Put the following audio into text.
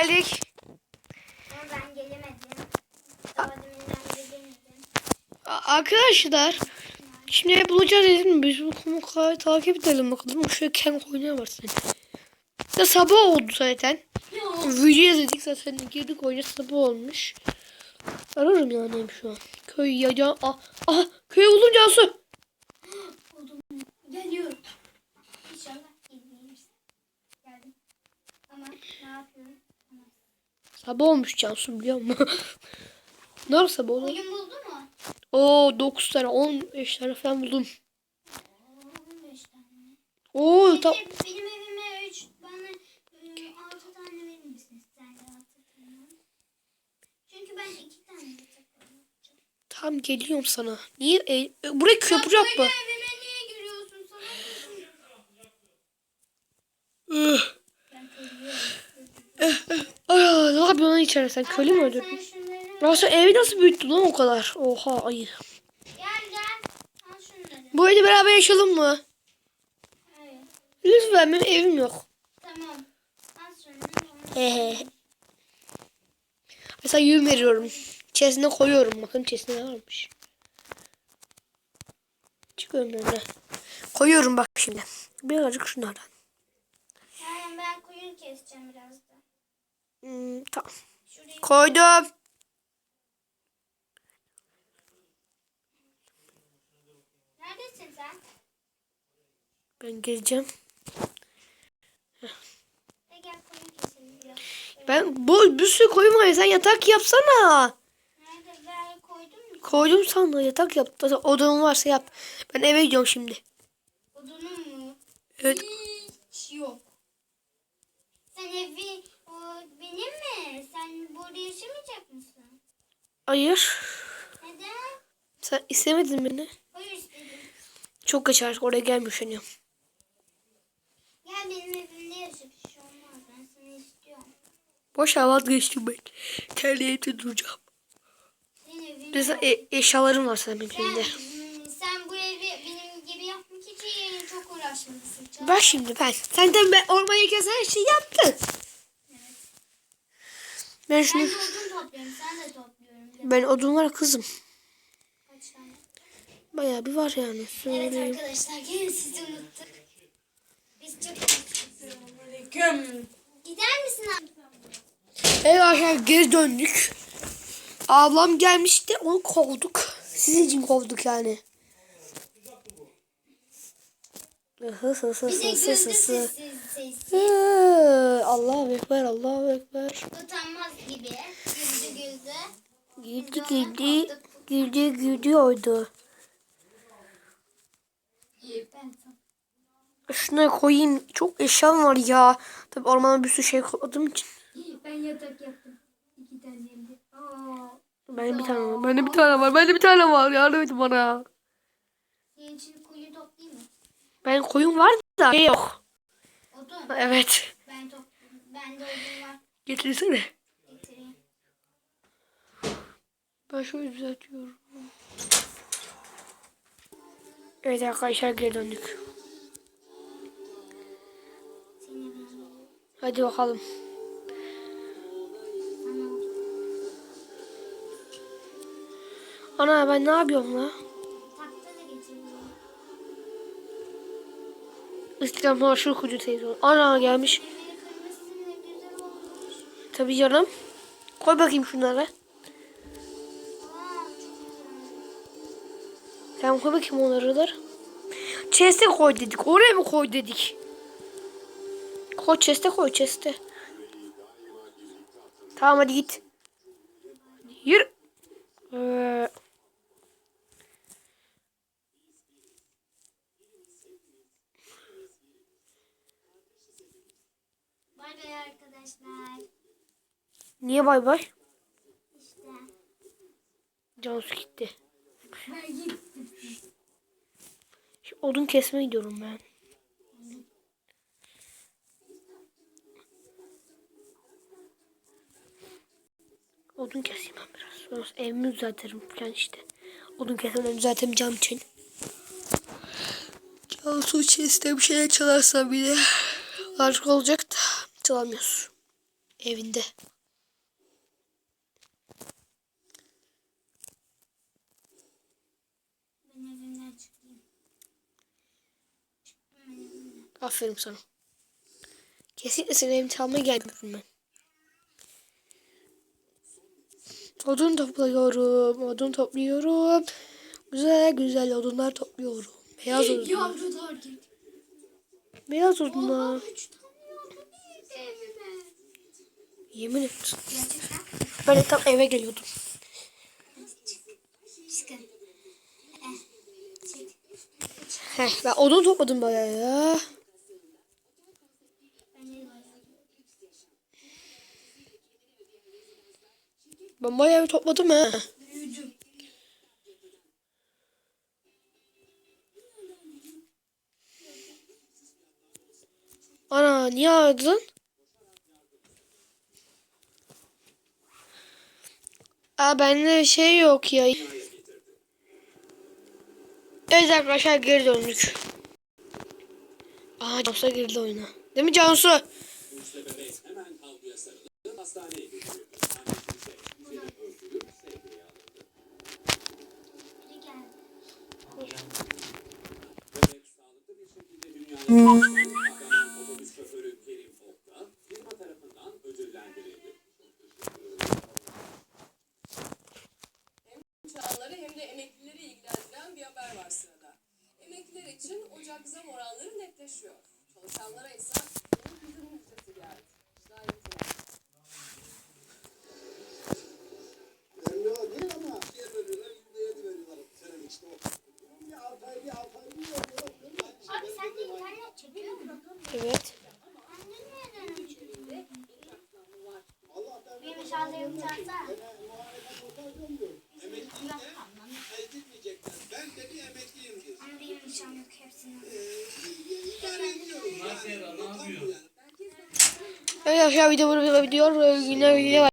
geldik. Ama ben gelemedim. Arkadaşlar şimdi bulacağız dedim mi? Biz bu takip edelim bakalım. Şöyle ken oynayan var senin. Ya sabah oldu zaten. Video izledik zaten girdik oyuna sabah olmuş. Ararım yani şu an. Köy ya ah, ah köy buldum Cansu. Buldum. Geliyorum. İnşallah gelirsin. Geldim. Ama ne yapıyorum? Sabah olmuş Cansu biliyor musun? Nerede sabah oldu? Oyun buldu mu? Oo 9 tane 15 tane falan buldum. 15 tane. Oo tam benim evime 3 bana 6 tane verir misiniz? Sen de 6 tane. Çünkü ben 2 tane tam geliyorum sana. Niye e, e, buraya köprü yapma. Böyle evime niye giriyorsun sana? Üh. Ben ölüyorum. Ay, ne içeride sen? Köylü mü öldürdün? sen evi nasıl büyüttün lan o kadar? Oha ayı. Gel gel. Al şunları. Bu evde beraber yaşayalım mı? Evet. Lütfen benim evim yok. Tamam. Al şunları. Mesela yün veriyorum. İçerisine koyuyorum. Bakın içerisinde ne varmış. Çıkıyorum önüne. Koyuyorum bak şimdi. Birazcık şunlardan. Yani ben koyun keseceğim biraz da. Hmm, tamam. Koydum. Neredesin sen? Ben biraz. Ben bu bir sürü koyun var. ya, Sen yatak yapsana. Nerede? Ben koydun mu? Koydum sana yatak yap. Odan varsa yap. Ben eve gidiyorum şimdi. Odunun mu? Evet. Hiç yok. Sen evi benim mi? Sen burada yaşamayacak mısın? Hayır. Neden? Sen istemedin beni. Hayır istedim. Çok geç artık oraya gelmiyor Gel benim evimde yaşa. Bir şey olmaz. Ben seni istiyorum. Boş ver vazgeçtim ben. Evde duracağım. Senin evin Mesela e- eşyalarım var senin benim Sen, evimde. hmm, sen bu evi benim gibi yapmak için çok uğraşmalısın. Çok. Bak şimdi ben. Senden ben ormayı kesen her şeyi yaptın. Ben Ben şimdi de odun topluyorum. Sen de topluyorum. ben odun var kızım. Kaç tane? Bayağı bir var yani. Evet Söyleyeyim. arkadaşlar gene sizi unuttuk. Biz çok Gider misin abi? Evet arkadaşlar geri döndük. Ablam gelmişti onu kovduk. Sizin için kovduk yani. Hı hı hı Bize hı güldü hı hı. sessiz sessiz. Hı, Allahu Ekber, Allahu Ekber. Utanmaz gibi. Güldü güldü. Güldü güldü, güldü güldü oydu. Ben Şuna koyayım. Çok eşyam var ya. Tabi ormana bir sürü şey koymadığım için. ben yatak yaptım. İki tane. Aa, Benim bir tane var. Bende bir tane var. Bende bir tane var. Yardım edin bana. senin için kuyu toplayayım mı? Ben koyun var da şey yok. Odun. Evet. Ben top, bende odun var. Getirsene. Getireyim. Ben şöyle düzeltiyorum. Evet arkadaşlar geri döndük. Hadi bakalım. Ana ben ne yapıyorum la? takta da getiriyorum. İstiklal şu kucu televizyon. Ana gelmiş. Tabii canım. Koy bakayım şunları. Sen koy bakayım onları da. Chest'e koy dedik. Oraya mı koy dedik? Koy chest'e koy chest'e. Tamam hadi git. Yürü. Ee, Bay bay arkadaşlar. Niye bay bay? İşte. Cansu gitti. Ben gittim. Şimdi odun kesmeye gidiyorum ben. Odun keseyim ben biraz. Sonra evimi düzeltirim falan işte. Odun kesmeden düzeltemeyeceğim için. Cansu için bir şeyler çalarsa bile artık olacak da çalamıyoruz. Evinde. Aferin sana. Kesinlikle seni evine almaya gelmiyorum ben. Odun topluyorum. Odun topluyorum. Güzel güzel odunlar topluyorum. Beyaz odunlar. Yavrular geldi. Beyaz odunlar. Yavru. Yemin et. Ben de tam eve geliyordum. Eh. Heh, ben odun topladım bayağı ya. Ben de bayağı. Ben bayağı bir topladım ha. Ana niye aradın? Aa bende şey yok ya. Evet arkadaşlar geri döndük. Aa Cansu girdi oyuna. Değil mi Cansu? İçin Ocak zam oranları netleşiyor. Çalışanlara ise yeni bizim müjdesi geldi. Şahitle. Vermiyorlar değil ama şey veriyorlar, yüzde yedi veriyorlar senin işte o. Bir altı ay, bir altı ay bir veriyorlar. Abi sen de internet çekiyor musun? Evet. Anne nereden açıyorsun? Allah ben Benim şarjım çarpsa. muhalefet olsaydım diyor. Ay gitmeyecekler. Ben de bir emekliyim diyor. Ama benim nişan yok hepsini. İdare ediyorum. Evet arkadaşlar video burada bitiyor. Yine video var.